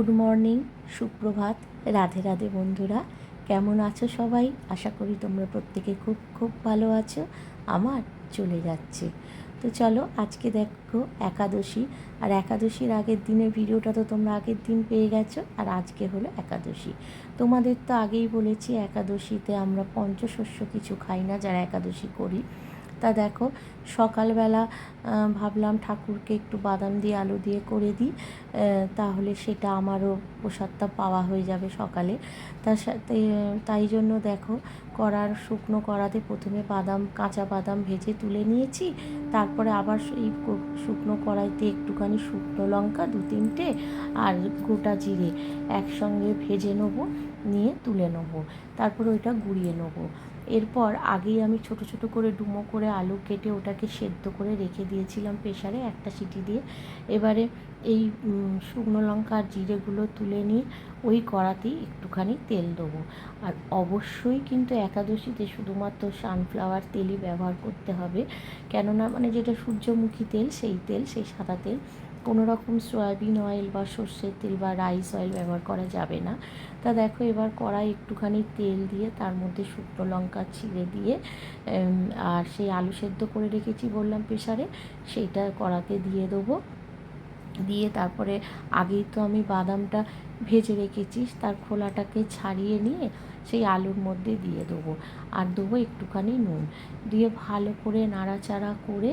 Good morning, সুপ্রভাত, রাধে রাধে বন্ধুরা। কেমন আছো সবাই? আশা করি তোমরা প্রত্যেকে খুব খুব ভালো আছো, আমার চলে যাচ্ছে। তো চলো আজকে দেখো একাদশী, আর একাদশীর আগের দিনের ভিডিওটা তো তোমরা আগের দিন পেয়ে গেছো, আর আজকে হলো একাদশী। তোমাদের তো আগেই বলেছি, একাদশীতে আমরা পঞ্চশস্য কিছু খাই না, যারা একাদশী করি। তা দেখো, সকালবেলা ভাবলাম ঠাকুরকে একটু বাদাম দিয়ে, আলু দিয়ে করে দিই তাহলে সেটা আমারও প্রসাদটা পাওয়া হয়ে যাবে সকালে। তার সাথে তাই জন্য দেখো, কড়ার শুকনো কড়াতে প্রথমে বাদাম, কাঁচা বাদাম ভেজে তুলে নিয়েছি, তারপরে আবার এই শুকনো কড়াইতে একটুখানি শুকনো লঙ্কা, দু তিনটে, আর গোটা জিরে একসঙ্গে ভেজে নেব, নিয়ে তুলে নেব, তারপরে ওইটা গুঁড়িয়ে নেব। এরপর আগেই আমি ছোট ছোট করে ডুমো করে আলু কেটে ওটাকে সেদ্ধ করে রেখে দিয়েছিলাম প্রেশারে একটা সিটি দিয়ে। এবারে এই শুকনো লঙ্কা জিরেগুলো তুলে নিয়ে ওই কড়াতেই একটুখানি তেল দেবো। আর অবশ্যই কিন্তু একাদশীতে শুধুমাত্র সানফ্লাওয়ার তেলই ব্যবহার করতে হবে। কেননা মানে যেটা সূর্যমুখী তেল, সেই তেল, সেই সাদা তেল কোনো রকম সয়াবিন অয়েল বা সর্ষের তেল বা রাইস অয়েল ব্যবহার করা যাবে না। তা দেখো, এবার কড়াই একটুখানি তেল দিয়ে, তার মধ্যে শুকনো লঙ্কা ছিঁড়ে দিয়ে আর সেই আলু সেদ্ধ করে রেখেছি বললাম প্রেশারে সেইটা কড়াতে দিয়ে দেবো। দিয়ে তারপরে আগেই তো আমি বাদামটা ভেজে রেখেছি, তার খোলাটাকে ছাড়িয়ে নিয়ে সেই আলুর মধ্যে দিয়ে দেবো। আর দেবো একটুখানি নুন। দিয়ে ভালো করে নাড়াচাড়া করে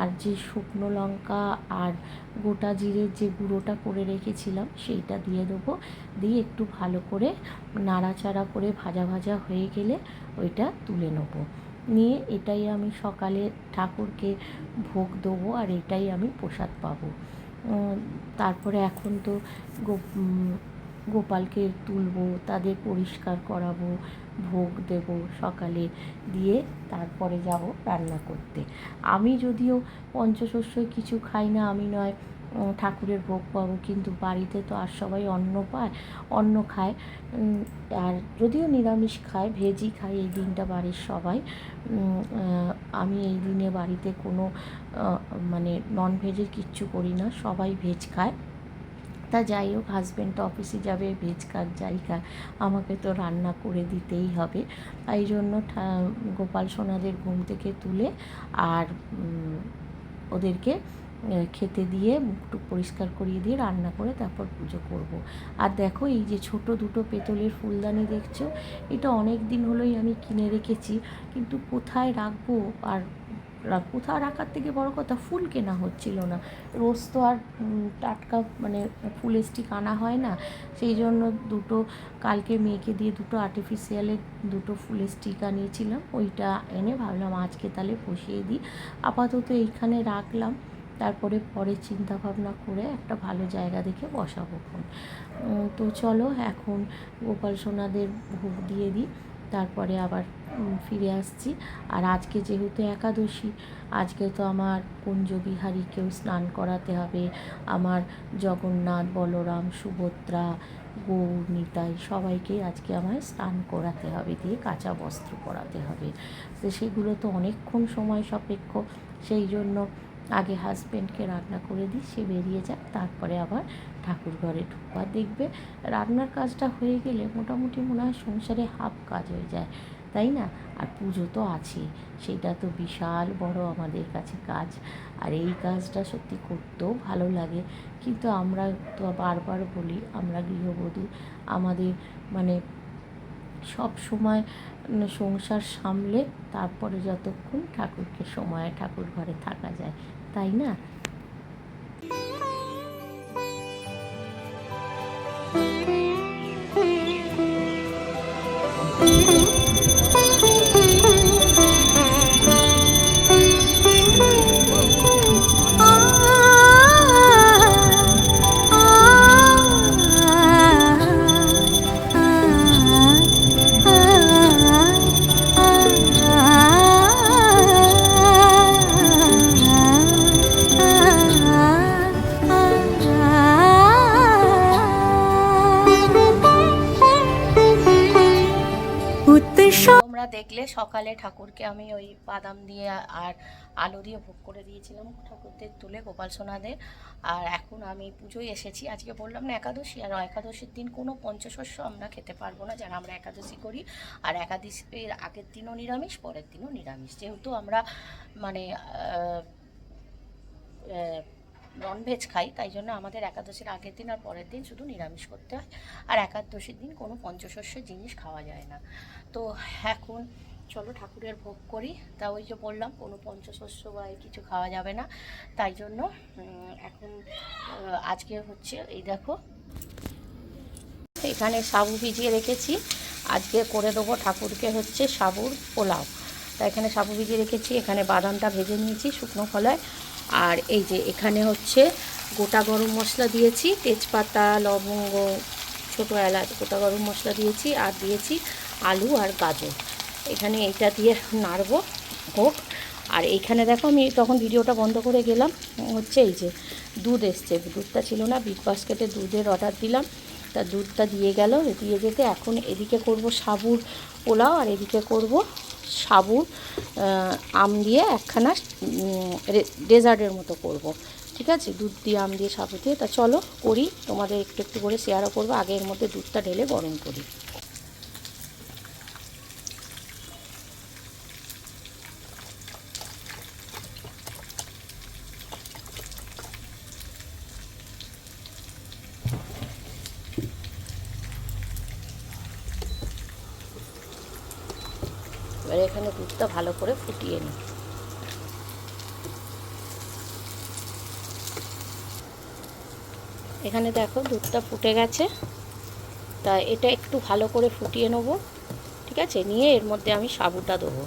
আর যে শুকনো লঙ্কা আর গোটা জিরের যে গুঁড়োটা করে রেখেছিলাম সেইটা দিয়ে দেবো। দিয়ে একটু ভালো করে নাড়াচাড়া করে ভাজা ভাজা হয়ে গেলে ওইটা তুলে নেব। নিয়ে এটাই আমি সকালে ঠাকুরকে ভোগ দেবো আর এটাই আমি প্রসাদ পাবো। তারপরে এখন তো গোপালকে তুলবো, তাদের পরিষ্কার করাবো, ভোগ দেব সকালে, দিয়ে তারপরে যাব রান্না করতে। আমি যদিও পঞ্চশস্যই কিছু খাই না, আমি নয় ঠাকুরের ভোগ পাবো, কিন্তু বাড়িতে তো আর সবাই অন্ন পায়, অন্ন খায় আর যদিও নিরামিষ খায়, ভেজই খায়, এই দিনটা বাড়ির সবাই আমি এই দিনে বাড়িতে কোনো মানে নন ভেজের কিচ্ছু করি না, সবাই ভেজ খায়। তা যাই হোক হাজব্যান্ড তো অফিসে যাবে ভেজ খাক যাই আমাকে তো রান্না করে দিতেই হবে তাই জন্য গোপাল সোনাদের ঘুম থেকে তুলে আর ওদেরকে খেতে দিয়ে মুখটু পরিষ্কার করিয়ে দিয়ে রান্না করে তারপর পুজো করব। আর দেখো, এই যে ছোট দুটো পেতলের ফুলদানি দেখছ, এটা অনেক দিন হলোই আমি কিনে রেখেছি, কিন্তু কোথায় রাখব আর কোথাও রাখার থেকে বড় কথা ফুল কেনা হচ্ছিল না। রোজ তো আর টাটকা মানে ফুল স্টিক আনা হয় না। সেই জন্য দুটো, কালকে মেয়েকে দিয়ে দুটো আর্টিফিশিয়ালের দুটো ফুল স্টিক আনিয়েছিলাম ওইটা এনে ভাবলাম আজকে তাহলে বসিয়ে দিই। আপাতত এইখানে রাখলাম। তারপরে পরে চিন্তা ভাবনা করে একটা ভালো জায়গা দেখে বসাবো তো চলো এখন গোপাল সোনাদের ভোগ দিয়ে দিই। তারপরে আবার ফিরে আসছি। আর আজকে যেহেতু একাদশী, আজকে তো আমার কুঞ্জবিহারীকেও স্নান করাতে হবে। আমার জগন্নাথ, বলরাম, সুভদ্রা, গৌর, নিতাই সবাইকেই আজকে আমায় স্নান করাতে হবে, দিয়ে কাঁচা বস্ত্র পরাতে হবে। তো সেগুলো তো অনেকক্ষণ সময় সাপেক্ষ, সেই জন্য আগে হাজব্যান্ডকে রান্না করে দিই, সে বেরিয়ে যাক, তারপরে আবার ঠাকুর ঘরে ঢুকবার দেখবে রান্নার কাজটা হয়ে গেলে মোটামুটি মনে হয় সংসারে হাফ কাজ হয়ে যায়, তাই না? আর পুজো তো আছেই, সেটা তো বিশাল বড় আমাদের কাছে কাজ। আর এই কাজটা সত্যি করতেও ভালো লাগে। কিন্তু আমরা তো বারবার বলি, আমরা গৃহবধূ, আমাদের মানে সব সময় সংসার সামলে তারপরে যতক্ষণ ঠাকুরকে সময়ে ঠাকুর ঘরে থাকা যায় তাই না? সকালে ঠাকুরকে আমি ওই বাদাম দিয়ে আর আলু দিয়ে ভোগ করে দিয়েছিলাম ঠাকুরদের তুলে গোপাল সোনাদের। আর এখন আমি পুজোয় এসেছি। আজকে বললাম না একাদশী, আর একাদশীর দিন কোনো পঞ্চশস্য আমরা খেতে পারব না। যারা আমরা একাদশী করি, আর একাদশীর আগের দিনও নিরামিষ, পরের দিনও নিরামিষ। যেহেতু আমরা মানে ননভেজ খাই, তাই জন্য আমাদের একাদশীর আগের দিন আর পরের দিন শুধু নিরামিষ করতে হয়। আর একাদশীর দিন কোনো পঞ্চশস্য জিনিস খাওয়া যায় না। তো এখন চলো ঠাকুরের ভোগ করি। তা ওই যে বললাম, কোনো পঞ্চশস্য বা কিছু খাওয়া যাবে না। তাই জন্য এখন আজকে হচ্ছে এই দেখো, এখানে সাবু ভিজিয়ে রেখেছি। আজকে করে দেবো ঠাকুরকে হচ্ছে সাবুর পোলাও। তা এখানে সাবু ভিজিয়ে রেখেছি, এখানে বাদামটা ভেজে নিয়েছি শুকনো খোলায়। আর এই যে এখানে হচ্ছে গোটা গরম মশলা দিয়েছি, তেজপাতা, লবঙ্গ, ছোটো এলাচ, গোটা গরম মশলা দিয়েছি, আর দিয়েছি আলু আর গাজর। এখানে এইটা দিয়ে নাড়বো, হোক। আর এইখানে দেখো আমি তখন ভিডিওটা বন্ধ করে গেলাম, হচ্ছে এই যে দুধ এসছে। দুধটা ছিল না, বিগ বাস্কেটে দুধের অর্ডার দিলাম। তা দুধটা দিয়ে গেল, দিয়ে যেতে এখন এদিকে করব সাবুর পোলাও আর এদিকে করব সাবুর আম দিয়ে একখানা ডেজার্টের মতো করব। ঠিক আছে? দুধ দিয়ে, আম দিয়ে, সাবু দিয়ে। তা চলো করি, তোমাদের একটু একটু করে শেয়ারও করব। আগে এর মধ্যে দুধটা ঢেলে গরম করি। এবারে এখানে দুধটা ভালো করে ফুটিয়ে নিই। এখানে দেখো দুধটা ফুটে গেছে। তা এটা একটু ভালো করে ফুটিয়ে নেব, ঠিক আছে? নিয়ে এর মধ্যে আমি সাবুটা দেবো।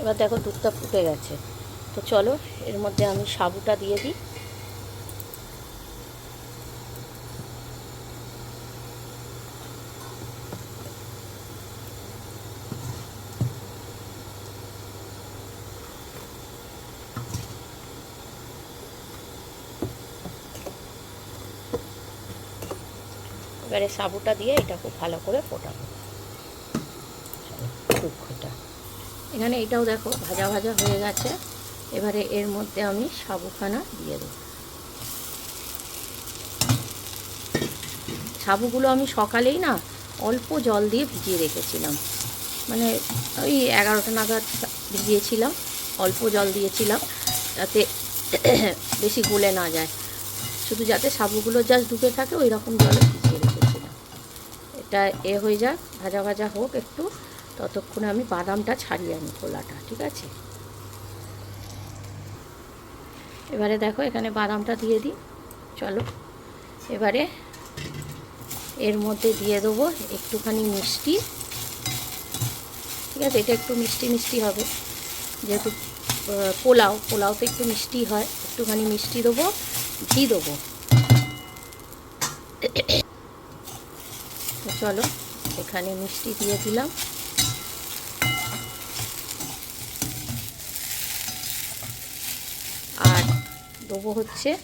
এবার দেখো দুধটা ফুটে গেছে। তো চলো এর মধ্যে আমি সাবুটা দিয়ে দিই। এবারে সাবুটা দিয়ে এটা খুব ভালো করে ফোটাবো। দুঃখটা। এখানে এটাও দেখো, ভাজা ভাজা হয়ে গেছে। এবারে এর মধ্যে আমি সাবুখানা দিয়ে দেবো। সাবুগুলো আমি সকালেই না অল্প জল দিয়ে ভিজিয়ে রেখেছিলাম। মানে ওই এগারোটা নাগাদ ভিজিয়েছিলাম, অল্প জল দিয়েছিলাম, যাতে বেশি গলে না যায়। শুধু যাতে সাবুগুলো জাস্ট ডুবে থাকে, ওই রকম জলে এটা এ হয়ে যাক, ভাজা ভাজা হোক একটু, ততক্ষণে আমি বাদামটা ছাড়িয়ে আনি খোলাটা, ঠিক আছে? এবারে দেখো, এখানে বাদামটা দিয়ে দিই, চলো। এবারে এর মধ্যে দিয়ে দেবো একটুখানি মিষ্টি, ঠিক আছে? এটা একটু মিষ্টি মিষ্টি হবে, যেহেতু পোলাও পোলাও তো একটু মিষ্টি হয়, একটুখানি মিষ্টি দেবো, ঘি দেবো তো চলো, এখানে মিষ্টি দিয়ে দিলাম। আর দেবো হচ্ছে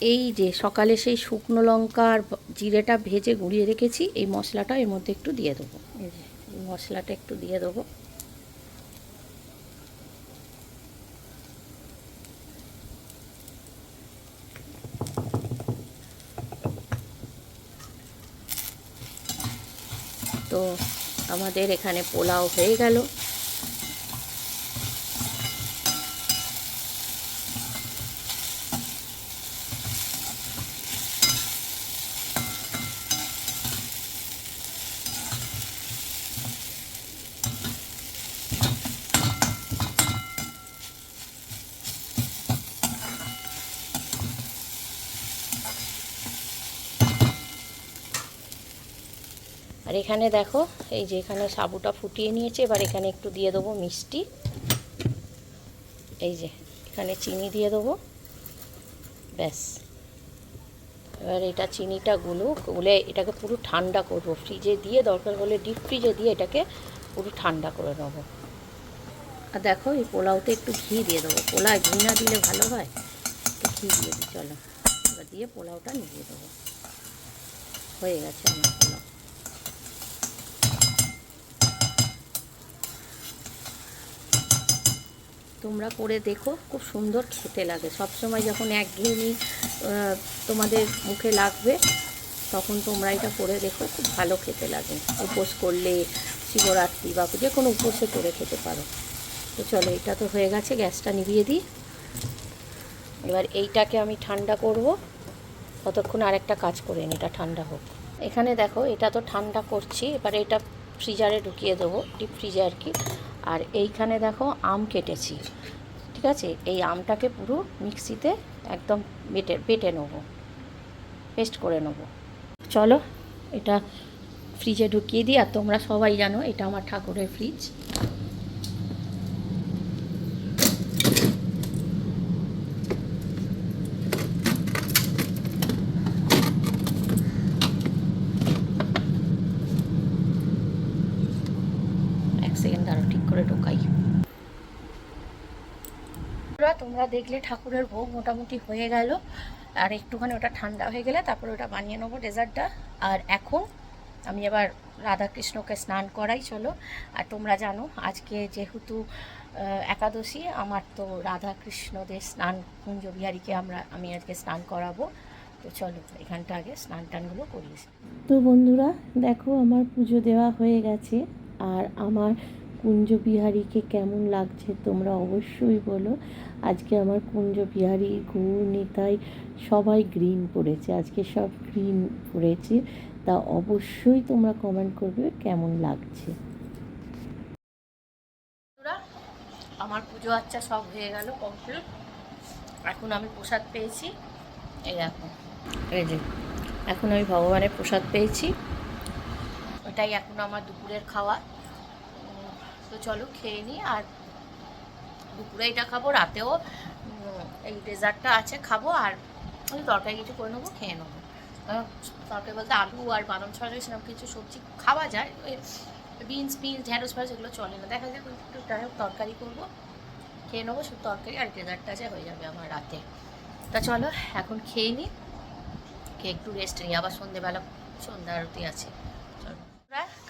এই যে সকালে সেই শুকনো লঙ্কা আর ব- জিরেটা ভেজে গুঁড়িয়ে রেখেছি, এই মশলাটা এর মধ্যে একটু দিয়ে দেবো। এই যে মশলাটা একটু দিয়ে দেবো। তো আমাদের এখানে পোলাও হয়ে গেল। আর এখানে দেখো, এই যে এখানে সাবুটা ফুটিয়ে নিয়েছে, এবার এখানে একটু দিয়ে দেবো মিষ্টি। এই যে, এখানে চিনি দিয়ে দেবো। ব্যাস। এবার এটা চিনিটা গুলো, গুলে এটাকে পুরো ঠান্ডা করব। ফ্রিজে দিয়ে, দরকার হলে ডিপ ফ্রিজে দিয়ে এটাকে পুরো ঠান্ডা করে নেব। আর দেখো, এই পোলাওতে একটু ঘি দিয়ে দেবো। পোলায় ঘি না দিলে ভালো হয়? একটু ঘি দিয়ে দিই, চলো। এবার দিয়ে পোলাওটা নিয়ে দেবো। হয়ে গেছে আমার পোলাও। তোমরা করে দেখো, খুব সুন্দর খেতে লাগে। সবসময় যখন একঘেয়েমি তোমাদের মুখে লাগবে, তখন তোমরা এটা করে দেখো, খুব ভালো খেতে লাগে। উপোস করলে, শিবরাত্রি বা যে কোনো উপোসে করে খেতে পারো। তো চলো, এটা তো হয়ে গেছে, গ্যাসটা নিভিয়ে দিই। এবার এইটাকে আমি ঠান্ডা করব। ততক্ষণ আরেকটা কাজ করে নিই, এটা ঠান্ডা হোক। এখানে দেখো, এটা তো ঠান্ডা করছি, এবার এটা ফ্রিজারে ঢুকিয়ে দেবো, ডিপ ফ্রিজে আর কি। আর এইখানে দেখো আম কেটেছি, ঠিক আছে? এই আমটাকে পুরো মিক্সিতে একদম বেটে বেটে নেব, পেস্ট করে নেব। চলো, এটা ফ্রিজে ঢুকিয়ে দিই, আর তোমরা সবাই জানো এটা আমার ঠাকুরের ফ্রিজ এক সেকেন্ড আরও ঠিক করে ঢোকাই বন্ধুরা, তোমরা দেখলে ঠাকুরের ভোগ মোটামুটি হয়ে গেল। আর একটুখানি ওটা ঠান্ডা হয়ে গেলে তারপরে ওটা বানিয়ে নেব ডেজার্টটা। আর এখন আমি এবার রাধাকৃষ্ণকে স্নান করাই, চলো। আর তোমরা জানো, আজকে যেহেতু একাদশী, আমার তো রাধাকৃষ্ণদের স্নান কুঞ্জ বিহারীকে আমরা, আমি আজকে স্নান করাবো। তো চলো, এখানটা আগে স্নান টানগুলো করিয়েছি তো বন্ধুরা, দেখো আমার পুজো দেওয়া হয়ে গেছে। আর আমার কুঞ্জ বিহারীকে কেমন লাগছে তোমরা অবশ্যই বলো। আজকে আমার কুঞ্জ বিহারী নিতাই সবাই গ্রিন পড়েছে। আজকে সব গ্রিন পড়েছে। তা অবশ্যই তোমরা কমেন্ট করবে কেমন লাগছে। আমার পুজো আচ্ছা সব হয়ে গেল কমপ্লিট এখন আমি প্রসাদ পেয়েছি। এই দেখো, এই যে, এখন আমি ভগবানের প্রসাদ পেয়েছি। ওটাই এখন আমার দুপুরের খাওয়া। তো চলো খেয়ে নিই আর দুপুরে এটা খাব, রাতেও এই ডেজার্টটা আছে, খাব আর তরকারি কিছু করে নেব, খেয়ে নেব। তরকারি বলতে আলু আর বাদাম ছাড়া সেরকম কিছু সবজি খাওয়া যায় বিনস পিনস ঢ্যাঁড়স, ফ্যাঁড়স এগুলো চলে না। দেখা যাক, একটু তরকারি করব, খেয়ে নেব, শুধু তরকারি আর ডেজার্টটা আছে হয়ে যাবে আমার রাতে। তা চলো, এখন খেয়ে নিই খেয়ে একটু রেস্ট নিই, আবার সন্ধেবেলা, সন্ধ্যা আরতি আছে।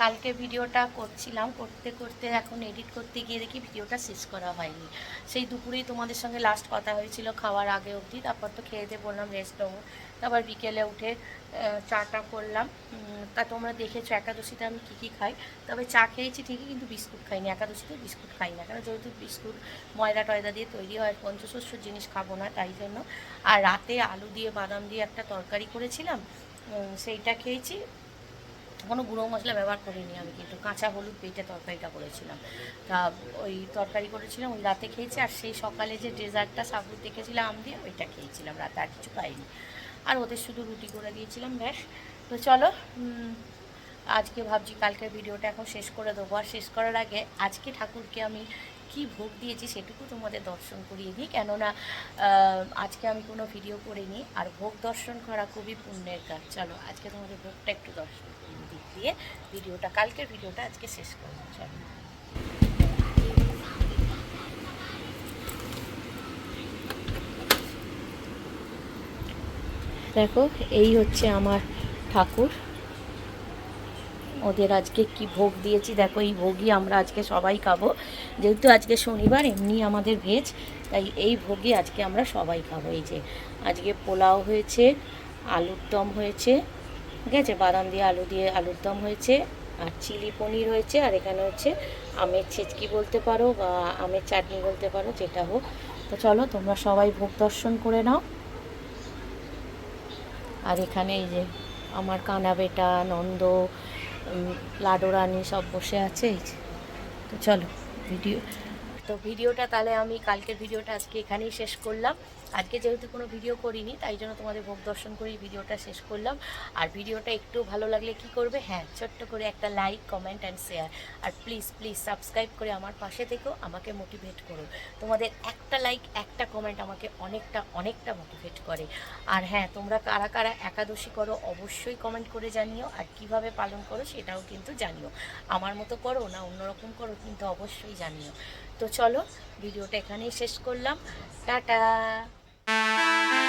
কালকে ভিডিওটা করছিলাম, করতে করতে এখন এডিট করতে গিয়ে দেখি ভিডিওটা শেষ করা হয়নি। সেই দুপুরেই তোমাদের সঙ্গে লাস্ট কথা হয়েছিল খাওয়ার আগে অবধি, তারপর তো খেয়ে দিয়ে বললাম রেস্ট নেব। তারপর বিকেলে উঠে চাটা করলাম। তা তোমরা দেখেছ একাদশীতে আমি কী কী খাই। তবে চা খেয়েছি ঠিকই কিন্তু বিস্কুট খাইনি একাদশীতে বিস্কুট খাই না, কারণ যেহেতু বিস্কুট, ময়দা টয়দা দিয়ে তৈরি হয়, পঞ্চশস্য জিনিস খাব না তাই জন্য। আর রাতে আলু দিয়ে বাদাম দিয়ে একটা তরকারি করেছিলাম সেইটা খেয়েছি। কোনো গুঁড়ো মশলা ব্যবহার করিনি আমি, কিন্তু কাঁচা হলুদ বেটে তরকারিটা করেছিলাম। তা ওই তরকারি করেছিলাম, ওই রাতে খেয়েছি, আর সেই সকালে যে ডেজার্টটা সাবুত দেখেছিলাম আম দিয়ে, ওইটা খেয়েছিলাম রাতে, আর কিছু খাইনি। আর ওদের শুধু রুটি করে দিয়েছিলাম, ব্যাস। তো চলো আজকে ভাবছি কালকের ভিডিওটা এখন শেষ করে দেবো। আর শেষ করার আগে আজকে ঠাকুরকে আমি কি ভোগ দিয়েছি সেটুকু তোমাদের দর্শন করিয়ে দিই। কেননা আজকে আমি কোনো ভিডিও করিনি, আর ভোগ দর্শন করা খুবই পুণ্যের কাজ। চলো, আজকে তোমাদের ভোগটা একটু দর্শন দিয়ে ভিডিওটা, কালকের ভিডিওটা আজকে শেষ করব, চলো। দেখো, এই হচ্ছে আমার ঠাকুর। ওদের আজকে কি ভোগ দিয়েছি, দেখো, এই ভোগই আমরা আজকে সবাই খাব। যেহেতু আজকে শনিবার, এমনি আমাদের ভেজ, তাই এই ভোগই আজকে আমরা সবাই খাব। এই যে, আজকে পোলাও হয়েছে, আলুর দম হয়েছে ঠিক আছে? বাদাম দিয়ে আলু দিয়ে আলুর দম হয়েছে, আর চিলি পনির হয়েছে, আর এখানে হচ্ছে আমের ছেচকি বলতে পারো বা আমের চাটনি বলতে পারো, যেটা হোক। তো চলো, তোমরা সবাই ভোগ দর্শন করে নাও। আর এখানে এই যে আমার কানা বেটা, নন্দ লাডো রানী সব বসে আছে, এই যে। তো চলো, ভিডিও তো ভিডিওটা তাহলে আমি কালকের ভিডিওটা আজকে এখানেই শেষ করলাম। আজকে যেহেতু কোনো ভিডিও করিনি, তাই জন্য তোমাদের ভোগ দর্শন করেই ভিডিওটা শেষ করলাম। আর ভিডিওটা একটু ভালো লাগলে কি করবে? হ্যাঁ ছোট্ট করে একটা লাইক কমেন্ট অ্যান্ড শেয়ার আর প্লিজ প্লিজ সাবস্ক্রাইব করে আমার পাশে থেকেও আমাকে মোটিভেট করো। তোমাদের একটা লাইক একটা কমেন্ট আমাকে অনেকটা অনেকটা মোটিভেট করে। আর হ্যাঁ তোমরা কারা কারা একাদশী করো, অবশ্যই কমেন্ট করে জানিও। আর কীভাবে পালন করো, সেটাও কিন্তু জানিও। আমার মতো করো না অন্যরকম করো, কিন্তু অবশ্যই জানিও। তো চলো ভিডিওটা এখানেই শেষ করলাম। টাটা! Música